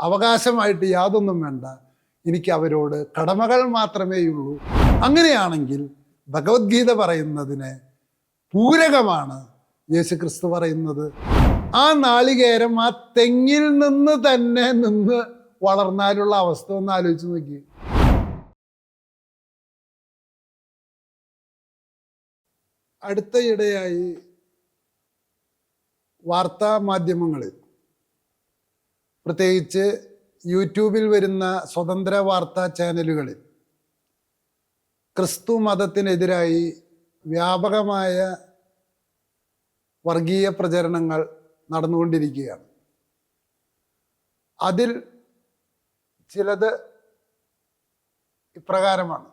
അവകാശമായിട്ട് യാതൊന്നും വേണ്ട. എനിക്ക് അവരോട് കടമകൾ മാത്രമേ ഉള്ളൂ. അങ്ങനെയാണെങ്കിൽ ഭഗവത്ഗീത പറയുന്നതിന് പൂരകമാണ് യേശു ക്രിസ്തു പറയുന്നത്. ആ നാളികേരം ആ തെങ്ങിൽ നിന്ന് തന്നെ നിന്ന് വളർന്നാലുള്ള അവസ്ഥ ഒന്ന് ആലോചിച്ച് നോക്കി. അടുത്തയിടെയായി വാർത്താ മാധ്യമങ്ങളിൽ പ്രത്യേകിച്ച് യൂട്യൂബിൽ വരുന്ന സ്വതന്ത്ര വാർത്താ ചാനലുകളിൽ ക്രിസ്തു മതത്തിനെതിരായി വ്യാപകമായ വർഗീയ പ്രചരണങ്ങൾ നടന്നുകൊണ്ടിരിക്കുകയാണ്. അതിൽ ചിലത് ഇപ്രകാരമാണ്.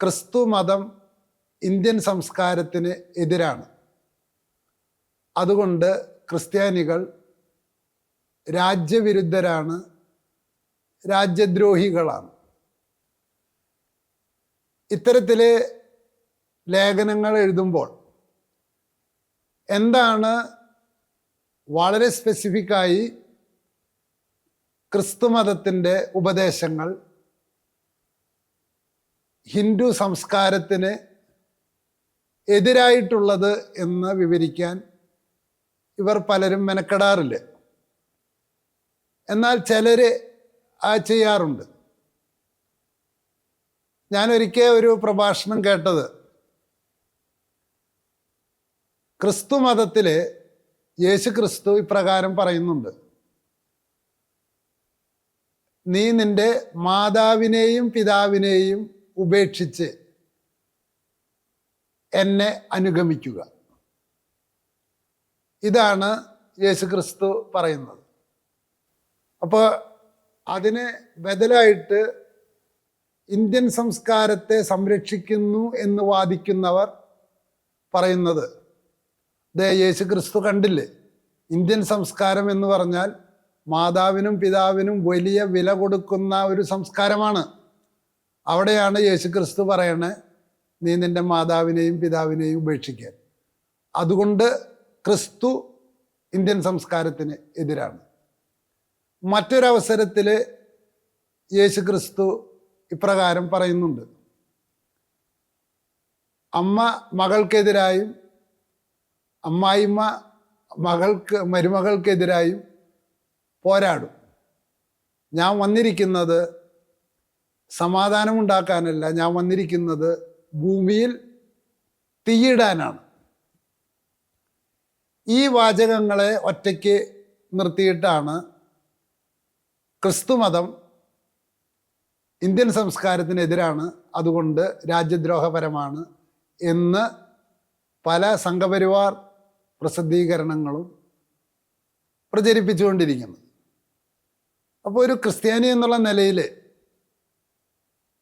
ക്രിസ്തു മതം ഇന്ത്യൻ സംസ്കാരത്തിന് എതിരാണ്. അതുകൊണ്ട് ക്രിസ്ത്യാനികൾ രാജ്യവിരുദ്ധരാണ് രാജ്യദ്രോഹികളാണ്. ഇത്തരത്തിലെ ലേഖനങ്ങൾ എഴുതുമ്പോൾ എന്താണ് വളരെ സ്പെസിഫിക്കായി ക്രിസ്തു മതത്തിന്റെ ഉപദേശങ്ങൾ ഹിന്ദു സംസ്കാരത്തിന് എതിരായിട്ടുള്ളത് എന്ന് വിവരിക്കാൻ ഇവർ പലരും മെനക്കെടാറില്ല? എന്നാൽ ചിലർ ചെയ്യാറുണ്ട്. ഞാൻ ഒരിക്കൽ ഒരു പ്രഭാഷണം കേട്ടത്. ക്രിസ്തു മതത്തിൽ യേശു ക്രിസ്തു ഇപ്രകാരം പറയുന്നുണ്ട്. നീ നിന്റെ മാതാവിനെയും പിതാവിനെയും ഉപേക്ഷിച്ച് എന്നെ അനുഗമിക്കുക. ഇതാണ് യേശു ക്രിസ്തു പറയുന്നത്. അപ്പോൾ അതിന് ബദലായിട്ട് ഇന്ത്യൻ സംസ്കാരത്തെ സംരക്ഷിക്കുന്നു എന്ന് വാദിക്കുന്നവർ പറയുന്നത് ദേ യേശു ക്രിസ്തു കണ്ടില്ലേ? ഇന്ത്യൻ സംസ്കാരം എന്ന് പറഞ്ഞാൽ മാതാവിനും പിതാവിനും വലിയ വില കൊടുക്കുന്ന ഒരു സംസ്കാരമാണ്. അവിടെയാണ് യേശു ക്രിസ്തു പറയണേ നീ നിന്റെ മാതാവിനെയും പിതാവിനെയും ഉപേക്ഷിക്കാൻ. അതുകൊണ്ട് ക്രിസ്തു ഇന്ത്യൻ സംസ്കാരത്തിന് എതിരാണ്. മറ്റൊരവസരത്തിൽ യേശു ക്രിസ്തു ഇപ്രകാരം പറയുന്നുണ്ട്. അമ്മ മകൾക്കെതിരായും അമ്മായിമ്മ മകൾക്ക് മരുമകൾക്കെതിരായും പോരാടും. ഞാൻ വന്നിരിക്കുന്നത് സമാധാനമുണ്ടാക്കാനല്ല ഞാൻ വന്നിരിക്കുന്നത് ഭൂമിയിൽ തീയിടാനാണ്. ഈ വാചകങ്ങളെ ഒറ്റയ്ക്ക് നിർത്തിയിട്ടാണ് ക്രിസ്തുമതം ഇന്ത്യൻ സംസ്കാരത്തിനെതിരാണ് അതുകൊണ്ട് രാജ്യദ്രോഹപരമാണ് എന്ന് പല സംഘപരിവാർ പ്രസിദ്ധീകരണങ്ങളും പ്രചരിപ്പിച്ചുകൊണ്ടിരിക്കുന്നു. അപ്പോൾ ഒരു ക്രിസ്ത്യാനി എന്നുള്ള നിലയിൽ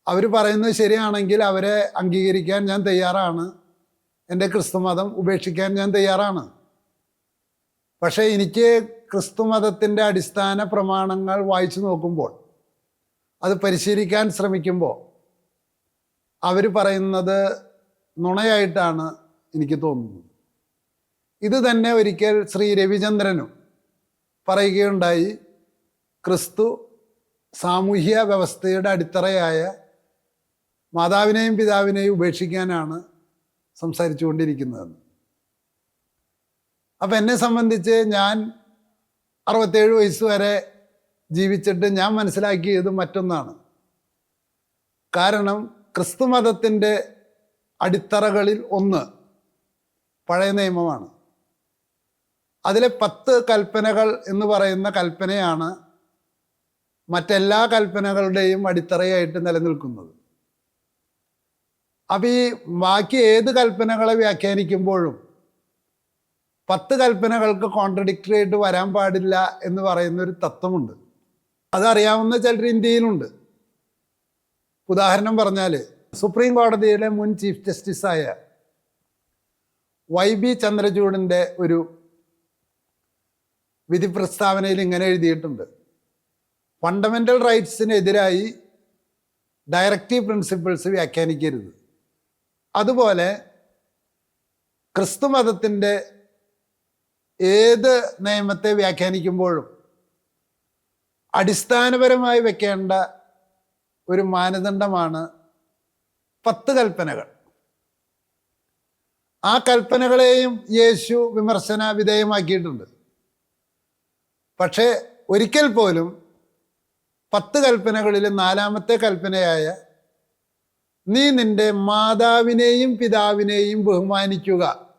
അവർ പറയുന്നത് ശരിയാണെങ്കിൽ അവരെ അംഗീകരിക്കാൻ ഞാൻ തയ്യാറാണ്. എന്റെ ക്രിസ്തുമതം ഉപേക്ഷിക്കാൻ ഞാൻ തയ്യാറാണ്. പക്ഷേ എനിക്ക് ക്രിസ്തുമതത്തിന്റെ അടിസ്ഥാന പ്രമാണങ്ങൾ വായിച്ചു നോക്കുമ്പോൾ അത് പരിശീലിക്കാൻ ശ്രമിക്കുമ്പോൾ അവർ പറയുന്നത് നുണയായിട്ടാണ് എനിക്ക് തോന്നുന്നത്. ഇത് തന്നെ ഒരിക്കൽ ശ്രീ രവിചന്ദ്രനും പറയുകയുണ്ടായി ക്രിസ്തു സാമൂഹ്യ വ്യവസ്ഥയുടെ അടിത്തറയായ മാതാവിനെയും പിതാവിനെയും ഉപേക്ഷിക്കാനാണ് സംസാരിച്ചു കൊണ്ടിരിക്കുന്നതെന്ന് അപ്പം എന്നെ സംബന്ധിച്ച് ഞാൻ അറുപത്തേഴ് വയസ്സ് വരെ ജീവിച്ചിട്ട് ഞാൻ മനസ്സിലാക്കിയത് മറ്റൊന്നാണ്. കാരണം ക്രിസ്തു മതത്തിന്റെ അടിത്തറകളിൽ ഒന്ന് പഴയ നിയമമാണ്. അതിലെ പത്ത് കൽപ്പനകൾ എന്ന് പറയുന്ന കൽപ്പനയാണ് മറ്റെല്ലാ കൽപ്പനകളുടെയും അടിത്തറയായിട്ട് നിലനിൽക്കുന്നത്. അപ്പം ഈ ബാക്കി ഏത് കൽപ്പനകളെ വ്യാഖ്യാനിക്കുമ്പോഴും പത്ത് കൽപ്പനകൾക്ക് കോൺട്രഡിക്ടറി ആയിട്ട് വരാൻ പാടില്ല എന്ന് പറയുന്ന ഒരു തത്വമുണ്ട്. അതറിയാവുന്ന ചിലർ ഇന്ത്യയിലുണ്ട്. ഉദാഹരണം പറഞ്ഞാൽ സുപ്രീം കോടതിയിലെ മുൻ ചീഫ് ജസ്റ്റിസായ വൈ ബി ചന്ദ്രചൂഡിന്റെ ഒരു വിധി പ്രസ്താവനയിൽ ഇങ്ങനെ എഴുതിയിട്ടുണ്ട്. ഫണ്ടമെന്റൽ റൈറ്റ്സിനെതിരായി ഡയറക്റ്റീവ് പ്രിൻസിപ്പിൾസ് വ്യാഖ്യാനിക്കരുത്. അതുപോലെ ക്രിസ്തു മതത്തിന്റെ ഏത് നിയമത്തെ വ്യാഖ്യാനിക്കുമ്പോഴും അടിസ്ഥാനപരമായി വെക്കേണ്ട ഒരു മാനദണ്ഡമാണ് പത്ത് കൽപ്പനകൾ. ആ കൽപ്പനകളെയും യേശു വിമർശന വിധേയമാക്കിയിട്ടുണ്ട്. പക്ഷേ ഒരിക്കൽ പോലും പത്ത് കൽപ്പനകളിൽ നാലാമത്തെ കൽപ്പനയായ നീ നിന്റെ മാതാവിനെയും പിതാവിനെയും ബഹുമാനിക്കുക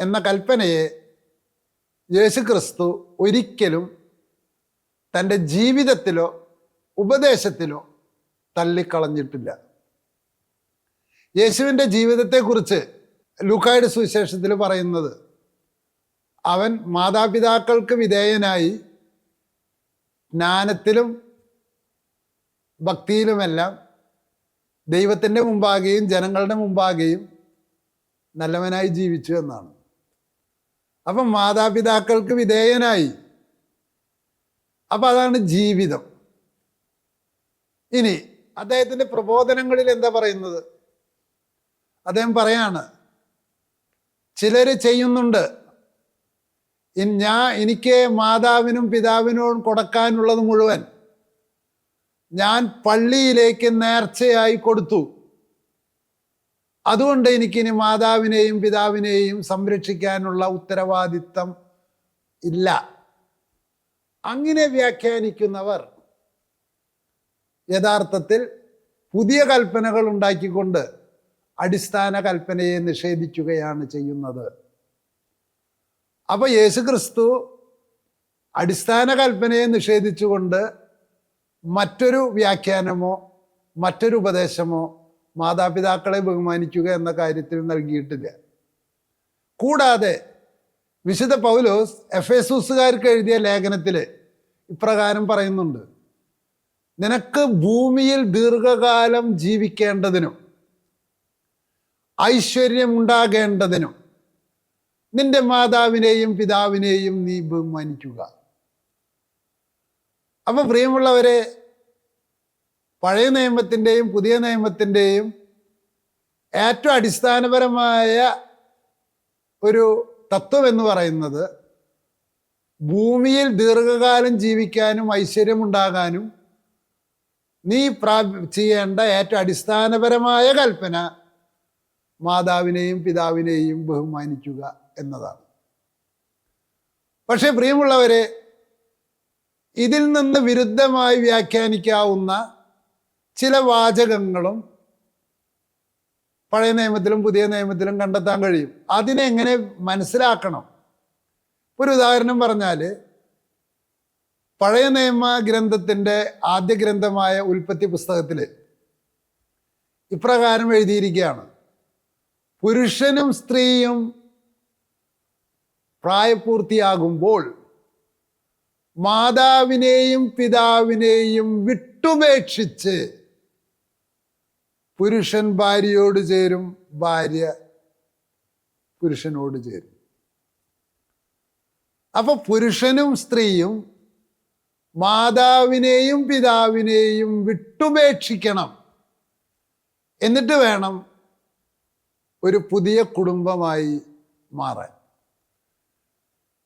എന്ന കൽപ്പനയെ യേശു ക്രിസ്തു ഒരിക്കലും തന്റെ ജീവിതത്തിലോ ഉപദേശത്തിലോ തള്ളിക്കളഞ്ഞിട്ടില്ല. യേശുവിന്റെ ജീവിതത്തെക്കുറിച്ച് ലൂക്കായുടെ സുവിശേഷത്തിൽ പറയുന്നത് അവൻ മാതാപിതാക്കൾക്ക് വിധേയനായി ജ്ഞാനത്തിലും ഭക്തിയിലുമെല്ലാം ദൈവത്തിന്റെ മുമ്പാകെയും ജനങ്ങളുടെ മുമ്പാകെയും നല്ലവനായി ജീവിച്ചു എന്നാണ്. അപ്പം മാതാപിതാക്കൾക്ക് വിധേയനായി. അപ്പം അതാണ് ജീവിതം. ഇനി അദ്ദേഹത്തിന്റെ പ്രബോധനങ്ങളിൽ എന്താ പറയുന്നത്? അദ്ദേഹം പറയാണ് ചിലർ ചെയ്യുന്നുണ്ട്. ഞാൻ എനിക്ക് മാതാവിനും പിതാവിനും കൊടുക്കാനുള്ളത് മുഴുവൻ ഞാൻ പള്ളിയിലേക്ക് നേർച്ചയായി കൊടുത്തു. അതുകൊണ്ട് എനിക്കിനി മാതാവിനെയും പിതാവിനെയും സംരക്ഷിക്കാനുള്ള ഉത്തരവാദിത്തം ഇല്ല. അങ്ങനെ വ്യാഖ്യാനിക്കുന്നവർ യഥാർത്ഥത്തിൽ പുതിയ കൽപ്പനകൾ ഉണ്ടാക്കിക്കൊണ്ട് അടിസ്ഥാന കൽപ്പനയെ നിഷേധിക്കുകയാണ് ചെയ്യുന്നത്. അപ്പൊ യേശു ക്രിസ്തു അടിസ്ഥാന കൽപ്പനയെ നിഷേധിച്ചുകൊണ്ട് മറ്റൊരു വ്യാഖ്യാനമോ മറ്റൊരു ഉപദേശമോ മാതാപിതാക്കളെ ബഹുമാനിക്കുക എന്ന കാര്യത്തിൽ നൽകിയിട്ടില്ല. കൂടാതെ വിശുദ്ധ പൗലോസ് എഫ് എസൂസുകാർക്ക് എഴുതിയ ലേഖനത്തിൽ ഇപ്രകാരം പറയുന്നുണ്ട്. നിനക്ക് ഭൂമിയിൽ ദീർഘകാലം ജീവിക്കേണ്ടതിനും ഐശ്വര്യമുണ്ടാകേണ്ടതിനും നിന്റെ മാതാവിനെയും പിതാവിനെയും നീ ബഹുമാനിക്കുക. അപ്പൊ പ്രിയമുള്ളവരെ പഴയ നിയമത്തിന്റെയും പുതിയ നിയമത്തിന്റെയും ഏറ്റവും അടിസ്ഥാനപരമായ ഒരു തത്വം എന്ന് പറയുന്നത് ഭൂമിയിൽ ദീർഘകാലം ജീവിക്കാനും ഐശ്വര്യമുണ്ടാകാനും നീ പ്രാ ചെയ്യേണ്ട ഏറ്റവും അടിസ്ഥാനപരമായ കൽപ്പന മാതാവിനെയും പിതാവിനെയും ബഹുമാനിക്കുക എന്നതാണ്. പക്ഷേ പ്രിയമുള്ളവരെ ഇതിൽ നിന്ന് വിരുദ്ധമായി വ്യാഖ്യാനിക്കാവുന്ന ചില വാചകങ്ങളും പഴയ നിയമത്തിലും പുതിയ നിയമത്തിലും കണ്ടെത്താൻ കഴിയും. അതിനെ എങ്ങനെ മനസ്സിലാക്കണം? ഒരു ഉദാഹരണം പറഞ്ഞാൽ പഴയ നിയമ ഗ്രന്ഥത്തിന്റെ ആദ്യ ഗ്രന്ഥമായ ഉൽപ്പത്തി പുസ്തകത്തിൽ ഇപ്രകാരം എഴുതിയിരിക്കുകയാണ്. പുരുഷനും സ്ത്രീയും പ്രായപൂർത്തിയാകുമ്പോൾ മാതാവിനെയും പിതാവിനെയും വിട്ടുപേക്ഷിച്ച് പുരുഷൻ ഭാര്യയോട് ചേരും ഭാര്യ പുരുഷനോട് ചേരും. അപ്പൊ പുരുഷനും സ്ത്രീയും മാതാവിനെയും പിതാവിനെയും വിട്ടുപേക്ഷിക്കണം. എന്നിട്ട് വേണം ഒരു പുതിയ കുടുംബമായി മാറാൻ.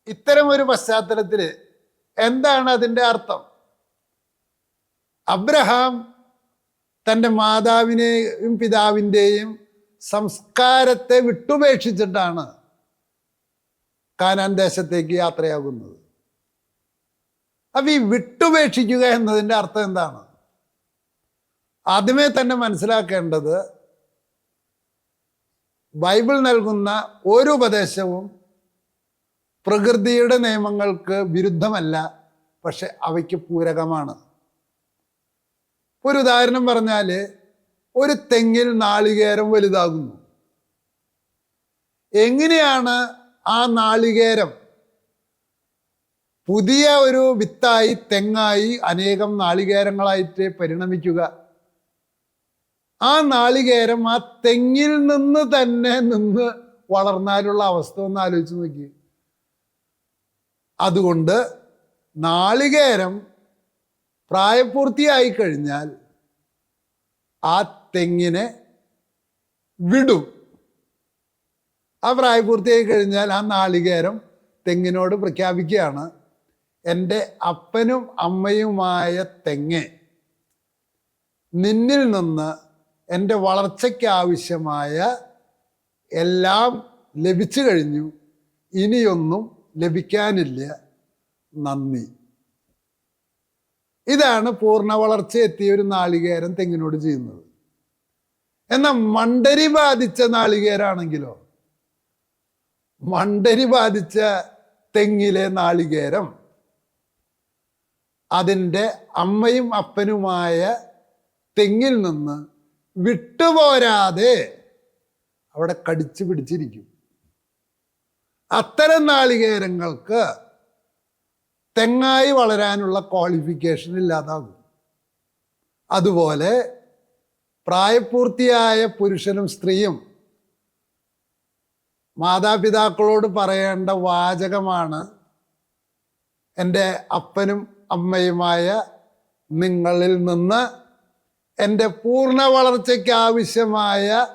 ഇത്തരം ഒരു പശ്ചാത്തലത്തിൽ എന്താണ് അതിന്റെ അർത്ഥം? അബ്രഹാം തന്റെ മാതാവിനെയും പിതാവിന്റെയും സംസ്കാരത്തെ വിട്ടുപേക്ഷിച്ചിട്ടാണ് കാനാൻ ദേശത്തേക്ക് യാത്രയാകുന്നത്. അപ്പൊ ഈ വിട്ടുപേക്ഷിക്കുക എന്നതിന്റെ അർത്ഥം എന്താണ്? ആദ്യമേ തന്നെ മനസ്സിലാക്കേണ്ടത് ബൈബിൾ നൽകുന്ന ഒരു ഉപദേശവും പ്രകൃതിയുടെ നിയമങ്ങൾക്ക് വിരുദ്ധമല്ല പക്ഷെ അവയ്ക്ക് പൂരകമാണ്. ഒരു ഉദാഹരണം പറഞ്ഞാൽ ഒരു തെങ്ങിൽ നാളികേരം വലുതാകുന്നു. എങ്ങനെയാണ് ആ നാളികേരം പുതിയ ഒരു വിത്തായി തെങ്ങായി അനേകം നാളികേരങ്ങളായിട്ട് പരിണമിക്കുക? ആ നാളികേരം ആ തെങ്ങിൽ നിന്ന് തന്നെ നിന്ന് വളർന്നാലുള്ള അവസ്ഥ ഒന്ന് ആലോചിച്ച് നോക്കി അതുകൊണ്ട് നാളികേരം പ്രായപൂർത്തിയായി കഴിഞ്ഞാൽ ആ തെങ്ങിനെ വിടും. ആ പ്രായപൂർത്തിയായി കഴിഞ്ഞാൽ ആ നാളികേരം തെങ്ങിനോട് പ്രഖ്യാപിക്കുകയാണ്. എന്റെ അപ്പനും അമ്മയുമായ തെങ്ങ് നിന്നിൽ നിന്ന് എന്റെ വളർച്ചയ്ക്കാവശ്യമായ എല്ലാം ലഭിച്ചു കഴിഞ്ഞു. ഇനിയൊന്നും ലഭിക്കാനില്ല. നന്ദി. ഇതാണ് പൂർണ വളർച്ച എത്തിയ ഒരു നാളികേരം തെങ്ങിനോട് ചെയ്യുന്നത്. എന്നാൽ മണ്ടരി ബാധിച്ച നാളികേരാണെങ്കിലോ? മണ്ടരി ബാധിച്ച തെങ്ങിലെ നാളികേരം അതിന്റെ അമ്മയും അപ്പനുമായ തെങ്ങിൽ നിന്ന് വിട്ടുപോരാതെ അവിടെ കടിച്ചു പിടിച്ചിരിക്കും. അത്തരം നാളികേരങ്ങൾക്ക് തെങ്ങായി വളരാനുള്ള ക്വാളിഫിക്കേഷൻ ഇല്ലാതാകും. അതുപോലെ പ്രായപൂർത്തിയായ പുരുഷനും സ്ത്രീയും മാതാപിതാക്കളോട് പറയേണ്ട വാചകമാണ് എന്റെ അപ്പനും അമ്മയുമായ നിങ്ങളിൽ നിന്ന് എന്റെ പൂർണ വളർച്ചയ്ക്ക് ആവശ്യമായ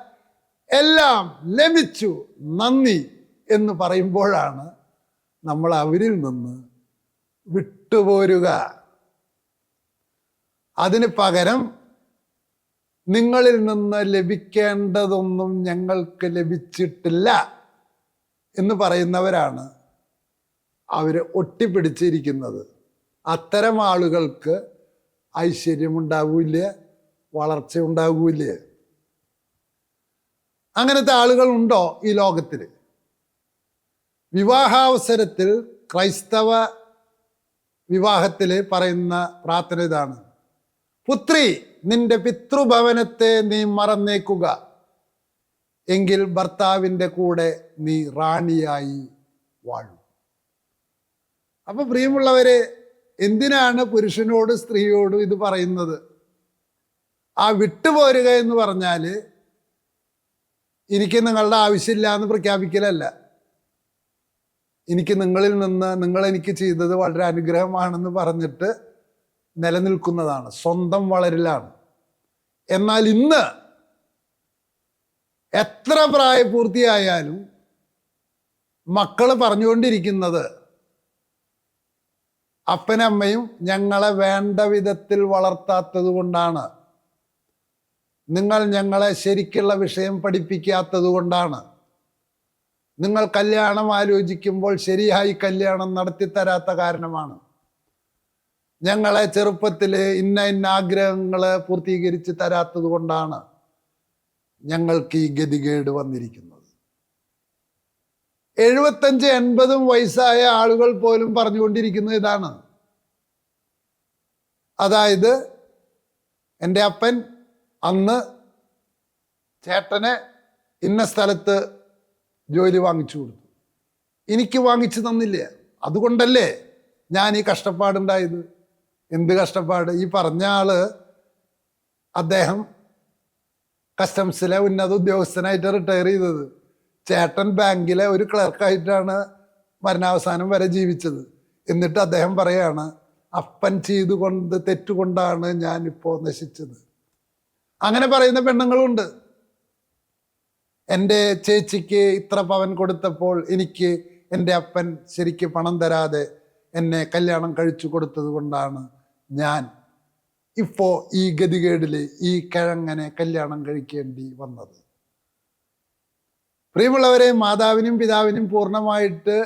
എല്ലാം ലഭിച്ചു. നന്ദി എന്ന് പറയുമ്പോഴാണ് നമ്മൾ അവരിൽ നിന്ന് വിട്ടുപോരുക. അതിന് പകരം നിങ്ങളിൽ നിന്ന് ലഭിക്കേണ്ടതൊന്നും ഞങ്ങൾക്ക് ലഭിച്ചിട്ടില്ല എന്ന് പറയുന്നവരാണ് അവർ ഒട്ടിപ്പിടിച്ചിരിക്കുന്നത്. അത്തരം ആളുകൾക്ക് ഐശ്വര്യമുണ്ടാവില്ല? വളർച്ച ഉണ്ടാകൂല അങ്ങനത്തെ ആളുകൾ ഉണ്ടോ ഈ ലോകത്തിൽ വിവാഹാവസരത്തിൽ ക്രൈസ്തവ വിവാഹത്തിൽ പറയുന്ന പ്രാർത്ഥന ഇതാണ്. പുത്രി നിന്റെ പിതൃഭവനത്തെ നീ മറന്നേക്കുക. എങ്കിൽ ഭർത്താവിന്റെ കൂടെ നീ റാണിയായി വാഴും. അപ്പൊ പ്രിയമുള്ളവരെ എന്തിനാണ് പുരുഷനോട് സ്ത്രീയോടും ഇത് പറയുന്നത്? ആ വിട്ടുപോരുക എന്ന് പറഞ്ഞാൽ എനിക്ക് നിങ്ങളുടെ ആവശ്യമില്ല എന്ന് പ്രഖ്യാപിക്കലല്ല. എനിക്ക് നിങ്ങളിൽ നിന്ന് നിങ്ങൾ എനിക്ക് ചെയ്തത് വളരെ അനുഗ്രഹമാണെന്ന് പറഞ്ഞിട്ട് നിലനിൽക്കുന്നതാണ്. സ്വന്തം വളരിലാണ്. എന്നാൽ ഇന്ന് എത്ര പ്രായപൂർത്തിയായാലും മക്കൾ പറഞ്ഞുകൊണ്ടിരിക്കുന്നത് അപ്പനമ്മയും ഞങ്ങളെ വേണ്ട വിധത്തിൽ വളർത്താത്തത് കൊണ്ടാണ്. നിങ്ങൾ ഞങ്ങളെ ശരിക്കുള്ള വിഷയം പഠിപ്പിക്കാത്തത് കൊണ്ടാണ്. നിങ്ങൾ കല്യാണം ആലോചിക്കുമ്പോൾ ശരിയായി കല്യാണം നടത്തിത്തരാത്ത കാരണമാണ്. ഞങ്ങളെ ചെറുപ്പത്തിൽ ഇന്ന ഇന്ന ആഗ്രഹങ്ങൾ പൂർത്തീകരിച്ച് തരാത്തത് കൊണ്ടാണ് ഞങ്ങൾക്ക് ഈ ഗതികേട് വന്നിരിക്കുന്നത്. എഴുപത്തഞ്ച് എൺപതും വയസ്സായ ആളുകൾ പോലും പറഞ്ഞുകൊണ്ടിരിക്കുന്നത് ഇതാണ്. അതായത് എന്റെ അപ്പൻ അന്ന് ചേട്ടനെ ഇന്ന സ്ഥലത്ത് ജോലി വാങ്ങിച്ചു കൊടുത്തു. എനിക്ക് വാങ്ങിച്ചു തന്നില്ല? അതുകൊണ്ടല്ലേ ഞാൻ ഈ കഷ്ടപ്പാടുണ്ടായത് എന്ത് കഷ്ടപ്പാട്? ഈ പറഞ്ഞ ആൾ അദ്ദേഹം കസ്റ്റംസിലെ ഉന്നത ഉദ്യോഗസ്ഥനായിട്ട് റിട്ടയർ ചെയ്തത്. ചേട്ടൻ ബാങ്കിലെ ഒരു ക്ലർക്കായിട്ടാണ് മരണാവസാനം വരെ ജീവിച്ചത്. എന്നിട്ട് അദ്ദേഹം പറയാണ് അപ്പൻ ചെയ്തുകൊണ്ട് തെറ്റുകൊണ്ടാണ് ഞാൻ ഇപ്പോൾ നശിച്ചത്. അങ്ങനെ പറയുന്ന പെണ്ണുങ്ങളുണ്ട്. എന്റെ ചേച്ചിക്ക് ഇത്ര പവൻ കൊടുത്തപ്പോൾ എനിക്ക് എന്റെ അപ്പൻ ശരിക്ക് പണം തരാതെ എന്നെ കല്യാണം കഴിച്ചു കൊടുത്തത് കൊണ്ടാണ് ഞാൻ ഇപ്പോൾ ഈ ഗതികേടിൽ ഈ കിഴങ്ങനെ കല്യാണം കഴിക്കേണ്ടി വന്നത്. പ്രിയമുള്ളവരെ മാതാവിനും പിതാവിനും പൂർണമായിട്ട്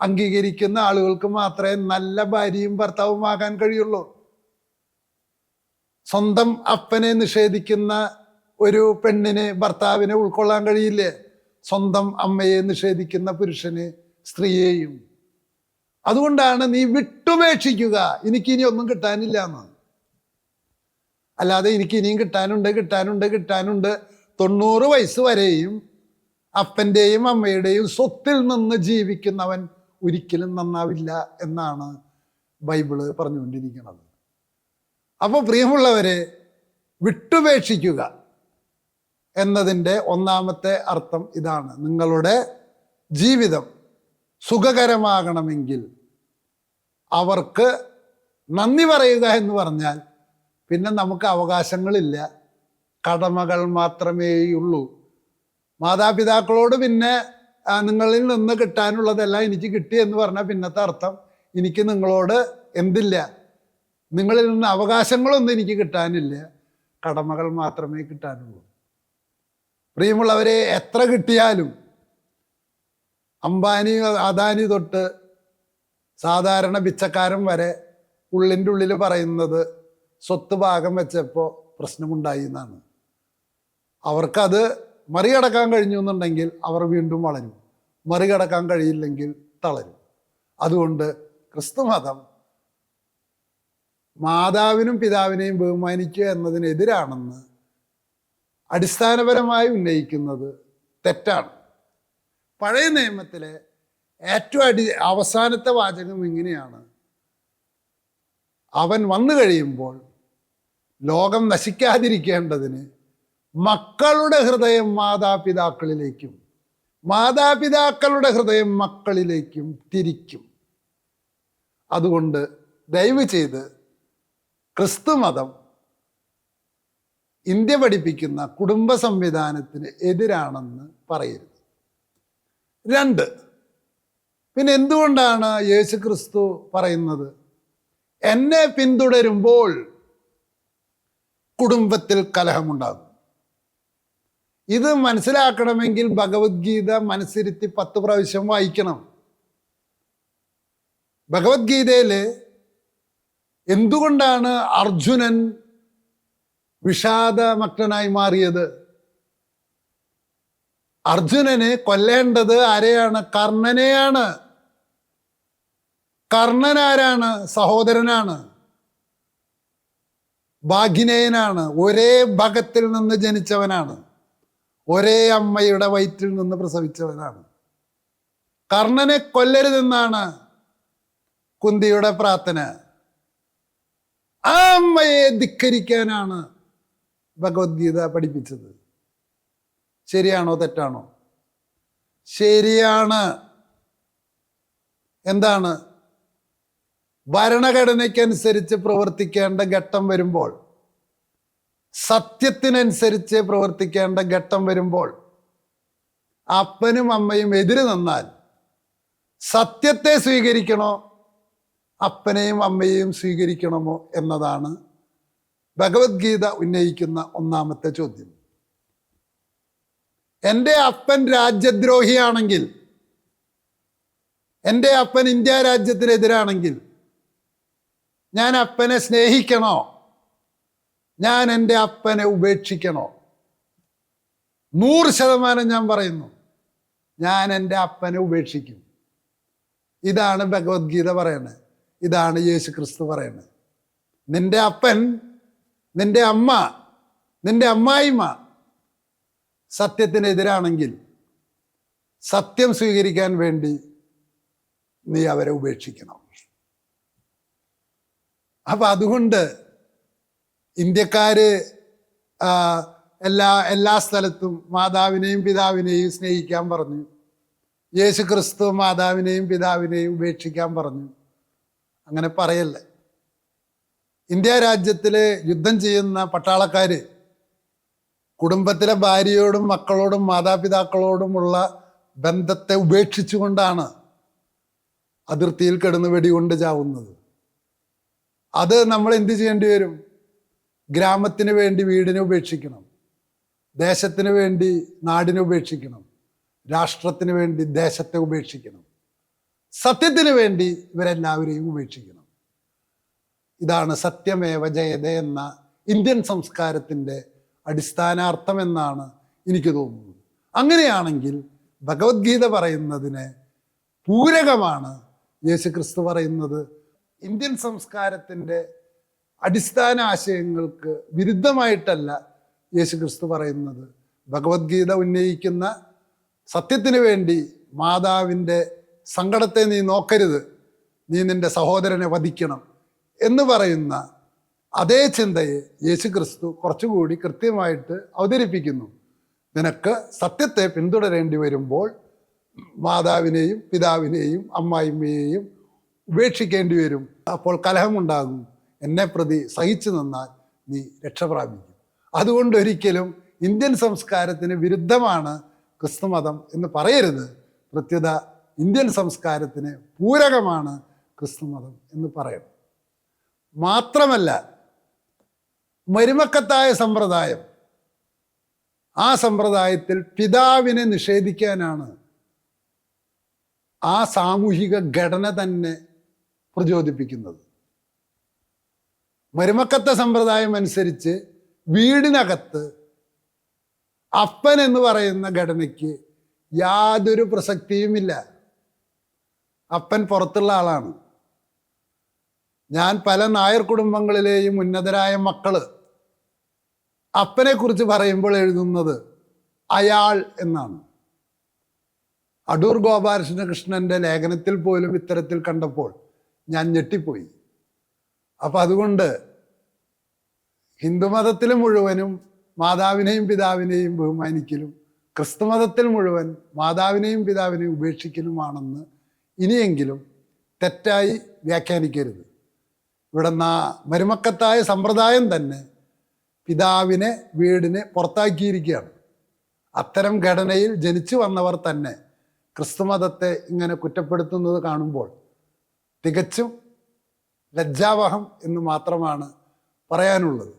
അംഗീകരിക്കുന്ന ആളുകൾക്ക് മാത്രമേ നല്ല ഭാര്യയും ഭർത്താവുമാകാൻ കഴിയുള്ളൂ. സ്വന്തം അപ്പനെ നിഷേധിക്കുന്ന ഒരു പെണ്ണിന് ഭർത്താവിനെ ഉൾക്കൊള്ളാൻ കഴിയില്ലേ? സ്വന്തം അമ്മയെ നിഷേധിക്കുന്ന പുരുഷന് സ്ത്രീയെയും. അതുകൊണ്ടാണ് നീ വിട്ടുപേക്ഷിക്കുക. എനിക്ക് ഇനി ഒന്നും കിട്ടാനില്ല എന്ന്. അല്ലാതെ എനിക്ക് ഇനിയും കിട്ടാനുണ്ട് കിട്ടാനുണ്ട് കിട്ടാനുണ്ട്. തൊണ്ണൂറ് വയസ്സ് വരെയും അപ്പന്റെയും അമ്മയുടെയും സ്വത്തിൽ നിന്ന് ജീവിക്കുന്നവൻ ഒരിക്കലും നന്നാവില്ല എന്നാണ് ബൈബിൾ പറഞ്ഞുകൊണ്ടിരിക്കുന്നത്. അപ്പോൾ പ്രിയമുള്ളവരെ വിട്ടുപേക്ഷിക്കുക. എന്നതിന്റെ ഒന്നാമത്തെ അർത്ഥം ഇതാണ്. നിങ്ങളുടെ ജീവിതം സുഖകരമാകണമെങ്കിൽ അവർക്ക് നന്ദി പറയുക എന്ന് പറഞ്ഞാൽ പിന്നെ നമുക്ക് അവകാശങ്ങളില്ല. കടമകൾ മാത്രമേയുള്ളൂ. മാതാപിതാക്കളോട് പിന്നെ നിങ്ങളിൽ നിന്ന് കിട്ടാനുള്ളതെല്ലാം എനിക്ക് കിട്ടി എന്ന് പറഞ്ഞാൽ പിന്നത്തെ അർത്ഥം എനിക്ക് നിങ്ങളോട് എന്തില്ല. നിങ്ങളിൽ നിന്ന് അവകാശങ്ങളൊന്നും എനിക്ക് കിട്ടാനില്ല. കടമകൾ മാത്രമേ കിട്ടാനുള്ളൂ. പ്രിയമുള്ളവരെ എത്ര കിട്ടിയാലും അംബാനി അദാനി തൊട്ട് സാധാരണ പിച്ചക്കാരൻ വരെ ഉള്ളിന്റെ ഉള്ളിൽ പറയുന്നത് സ്വത്ത് ഭാഗം വെച്ചപ്പോൾ പ്രശ്നമുണ്ടായി എന്നാണ്. അവർക്കത് മറികടക്കാൻ കഴിഞ്ഞു എന്നുണ്ടെങ്കിൽ അവർ വീണ്ടും വളരും. മറികടക്കാൻ കഴിയില്ലെങ്കിൽ തളരും. അതുകൊണ്ട് ക്രിസ്തുമതം മാതാവിനും പിതാവിനെയും ബഹുമാനിക്കുക എന്നതിനെതിരാണെന്ന് അടിസ്ഥാനപരമായി ഉന്നയിക്കുന്നത് തെറ്റാണ്. പഴയ നിയമത്തിലെ ഏറ്റവും അടി അവസാനത്തെ വാചകം ഇങ്ങനെയാണ്. അവൻ വന്നു കഴിയുമ്പോൾ ലോകം നശിക്കാതിരിക്കേണ്ടതിന് മക്കളുടെ ഹൃദയം മാതാപിതാക്കളിലേക്കും മാതാപിതാക്കളുടെ ഹൃദയം മക്കളിലേക്കും തിരിക്കും. അതുകൊണ്ട് ദയവ് ചെയ്ത് ക്രിസ്തുമതം ഇന്ത്യ പഠിപ്പിക്കുന്ന കുടുംബ സംവിധാനത്തിന് എതിരാണെന്ന് പറയരുത്. രണ്ട് പിന്നെ എന്തുകൊണ്ടാണ് യേശു ക്രിസ്തു പറയുന്നത്? എന്നെ പിന്തുടരുമ്പോൾ കുടുംബത്തിൽ കലഹമുണ്ടാകും. ഇത് മനസ്സിലാക്കണമെങ്കിൽ ഭഗവത്ഗീത മനസ്സിരുത്തി പത്ത് പ്രാവശ്യം വായിക്കണം. ഭഗവത്ഗീതയിൽ എന്തുകൊണ്ടാണ് അർജുനൻ വിഷാദമഗ്നനായി മാറിയത്. അർജുനനെ കൊല്ലേണ്ടത് ആരെയാണ്? കർണനെയാണ്. കർണൻ ആരാണ് സഹോദരനാണ്. ഭാഗിനേയനാണ് ഒരേ ഭഗത്തിൽ നിന്ന് ജനിച്ചവനാണ്. ഒരേ അമ്മയുടെ വയറ്റിൽ നിന്ന് പ്രസവിച്ചവനാണ്. കർണനെ കൊല്ലരുതെന്നാണ് കുന്തിയുടെ പ്രാർത്ഥന. ആ അമ്മയെ ധിക്കരിക്കാനാണ് ഭഗവത്ഗീത പഠിപ്പിച്ചത്. ശരിയാണോ തെറ്റാണോ? ശരിയാണ്. എന്താണ്? ഭരണഘടനയ്ക്കനുസരിച്ച് പ്രവർത്തിക്കേണ്ട ഘട്ടം വരുമ്പോൾ സത്യത്തിനനുസരിച്ച് പ്രവർത്തിക്കേണ്ട ഘട്ടം വരുമ്പോൾ അപ്പനും അമ്മയും എതിര് നിന്നാൽ സത്യത്തെ സ്വീകരിക്കണോ? അപ്പനെയും അമ്മയെയും സ്വീകരിക്കണമോ എന്നതാണ് ഭഗവത്ഗീത ഉന്നയിക്കുന്ന ഒന്നാമത്തെ ചോദ്യം. എന്റെ അപ്പൻ രാജ്യദ്രോഹിയാണെങ്കിൽ എന്റെ അപ്പൻ ഇന്ത്യ രാജ്യത്തിനെതിരാണെങ്കിൽ ഞാൻ അപ്പനെ സ്നേഹിക്കണോ? ഞാൻ എന്റെ അപ്പനെ ഉപേക്ഷിക്കണോ? നൂറ് ശതമാനം ഞാൻ പറയുന്നു ഞാൻ എന്റെ അപ്പനെ ഉപേക്ഷിക്കും. ഇതാണ് ഭഗവത്ഗീത പറയണത്. ഇതാണ് യേശു ക്രിസ്തു പറയണത്. നിന്റെ അപ്പൻ നിന്റെ അമ്മ നിന്റെ അമ്മായിമ്മ സത്യത്തിനെതിരാണെങ്കിൽ സത്യം സ്വീകരിക്കാൻ വേണ്ടി നീ അവരെ ഉപേക്ഷിക്കണം. അപ്പൊ അതുകൊണ്ട് ഇന്ത്യക്കാര് എല്ലാ എല്ലാ സ്ഥലത്തും മാതാവിനെയും പിതാവിനെയും സ്നേഹിക്കാൻ പറഞ്ഞു. യേശു ക്രിസ്തു മാതാവിനെയും പിതാവിനെയും ഉപേക്ഷിക്കാൻ പറഞ്ഞു. അങ്ങനെ പറയല്ലേ? ഇന്ത്യ രാജ്യത്തിൽ യുദ്ധം ചെയ്യുന്ന പട്ടാളക്കാര് കുടുംബത്തിലെ ഭാര്യയോടും മക്കളോടും മാതാപിതാക്കളോടുമുള്ള ബന്ധത്തെ ഉപേക്ഷിച്ചുകൊണ്ടാണ് അതിർത്തിയിൽ കിടന്ന് വെടികൊണ്ട് ചാവുന്നത്. അത് നമ്മൾ എന്ത് ചെയ്യേണ്ടി വരും? ഗ്രാമത്തിന് വേണ്ടി വീടിനെ ഉപേക്ഷിക്കണം. ദേശത്തിന് വേണ്ടി നാടിനെ ഉപേക്ഷിക്കണം. രാഷ്ട്രത്തിന് വേണ്ടി ദേശത്തെ ഉപേക്ഷിക്കണം. സത്യത്തിന് വേണ്ടി ഇവരെല്ലാവരെയും ഉപേക്ഷിക്കണം. ഇതാണ് സത്യമേവ ജയത എന്ന ഇന്ത്യൻ സംസ്കാരത്തിന്റെ അടിസ്ഥാനാർത്ഥം എന്നാണ് എനിക്ക് തോന്നുന്നത്. അങ്ങനെയാണെങ്കിൽ ഭഗവത്ഗീത പറയുന്നതിന് പൂരകമാണ് യേശു ക്രിസ്തു പറയുന്നത്. ഇന്ത്യൻ സംസ്കാരത്തിന്റെ അടിസ്ഥാന ആശയങ്ങൾക്ക് വിരുദ്ധമായിട്ടല്ല യേശു ക്രിസ്തു പറയുന്നത്. ഭഗവത്ഗീത ഉന്നയിക്കുന്ന സത്യത്തിന് വേണ്ടി മാതാവിന്റെ സങ്കടത്തെ നീ നോക്കരുത്. നീ നിന്റെ സഹോദരനെ വധിക്കണം. എന്ന് പറയുന്ന അതേ ചിന്തയെ യേശു ക്രിസ്തു കുറച്ചുകൂടി കൃത്യമായിട്ട് അവതരിപ്പിക്കുന്നു. നിനക്ക് സത്യത്തെ പിന്തുടരേണ്ടി വരുമ്പോൾ മാതാവിനെയും പിതാവിനെയും അമ്മായിമ്മയെയും ഉപേക്ഷിക്കേണ്ടി വരും. അപ്പോൾ കലഹമുണ്ടാകും. എന്നെ പ്രതി സഹിച്ചു നിന്നാൽ നീ രക്ഷപ്രാപിക്കും അതുകൊണ്ട് ഒരിക്കലും ഇന്ത്യൻ സംസ്കാരത്തിന് വിരുദ്ധമാണ് ക്രിസ്തുമതം എന്ന് പറയരുത്. പ്രത്യുത ഇന്ത്യൻ സംസ്കാരത്തിന് പൂരകമാണ് ക്രിസ്തുമതം എന്ന് പറയണം. മാത്രമല്ല മരുമക്കത്തായ സമ്പ്രദായം. ആ സമ്പ്രദായത്തിൽ പിതാവിനെ നിഷേധിക്കാനാണ് ആ സാമൂഹിക ഘടന തന്നെ പ്രചോദിപ്പിക്കുന്നത്. മരുമക്കത്തെ സമ്പ്രദായം അനുസരിച്ച് വീടിനകത്ത് അപ്പൻ എന്ന് പറയുന്ന ഘടനയ്ക്ക് യാതൊരു പ്രസക്തിയുമില്ല. അപ്പൻ പുറത്തുള്ള ആളാണ്. ഞാൻ പല നായർ കുടുംബങ്ങളിലെയും ഉന്നതരായ മക്കൾ അപ്പനെ കുറിച്ച് പറയുമ്പോൾ എഴുതുന്നത് അയാൾ എന്നാണ്. അടൂർ കൃഷ്ണന്റെ ലേഖനത്തിൽ പോലും ഇത്തരത്തിൽ കണ്ടപ്പോൾ ഞാൻ ഞെട്ടിപ്പോയി. അപ്പം അതുകൊണ്ട് ഹിന്ദുമതത്തിൽ മുഴുവനും മാതാവിനെയും പിതാവിനെയും ബഹുമാനിക്കലും ക്രിസ്തുമതത്തിൽ മുഴുവൻ മാതാവിനെയും പിതാവിനെയും ഉപേക്ഷിക്കലുമാണെന്ന് ഇനിയെങ്കിലും തെറ്റായി വ്യാഖ്യാനിക്കരുത്. ഇവിടെ നാ മരുമക്കത്തായ സമ്പ്രദായം തന്നെ പിതാവിനെ വീടിനെ പുറത്താക്കിയിരിക്കുകയാണ്. അത്തരം ഘടനയിൽ ജനിച്ചു വന്നവർ തന്നെ ക്രിസ്തുമതത്തെ ഇങ്ങനെ കുറ്റപ്പെടുത്തുന്നത് കാണുമ്പോൾ തികച്ചും ലജ്ജാവഹം എന്ന് മാത്രമാണ് പറയാനുള്ളത്.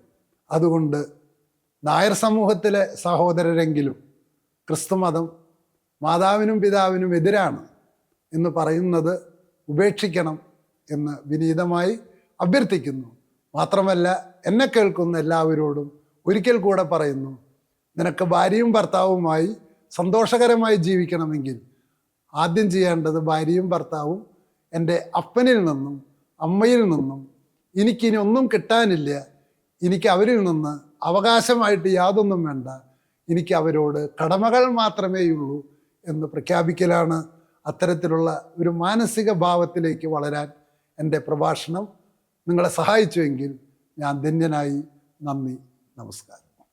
അതുകൊണ്ട് നായർ സമൂഹത്തിലെ സഹോദരരെങ്കിലും ക്രിസ്തുമതം മാതാവിനും പിതാവിനും എതിരാണ് എന്ന് പറയുന്നത് ഉപേക്ഷിക്കണം എന്ന് വിനീതമായി അഭ്യർത്ഥിക്കുന്നു. മാത്രമല്ല എന്നെ കേൾക്കുന്ന എല്ലാവരോടും ഒരിക്കൽ കൂടെ പറയുന്നു നിനക്ക് ഭാര്യയും ഭർത്താവുമായി സന്തോഷകരമായി ജീവിക്കണമെങ്കിൽ ആദ്യം ചെയ്യേണ്ടത് ഭാര്യയും ഭർത്താവും എന്റെ അപ്പനിൽ നിന്നും അമ്മയിൽ നിന്നും എനിക്കിനി ഒന്നും കിട്ടാനില്ല എനിക്ക് അവരിൽ നിന്ന് അവകാശമായിട്ട് യാതൊന്നും വേണ്ട എനിക്ക് അവരോട് കടമകൾ മാത്രമേയുള്ളൂ എന്ന് പ്രഖ്യാപിക്കലാണ് അത്തരത്തിലുള്ള ഒരു മാനസിക ഭാവത്തിലേക്ക് വളരാൻ എന്റെ പ്രഭാഷണം നിങ്ങളെ സഹായിച്ചുവെങ്കിൽ ഞാൻ ധന്യനായി നന്ദി നമസ്കാരം.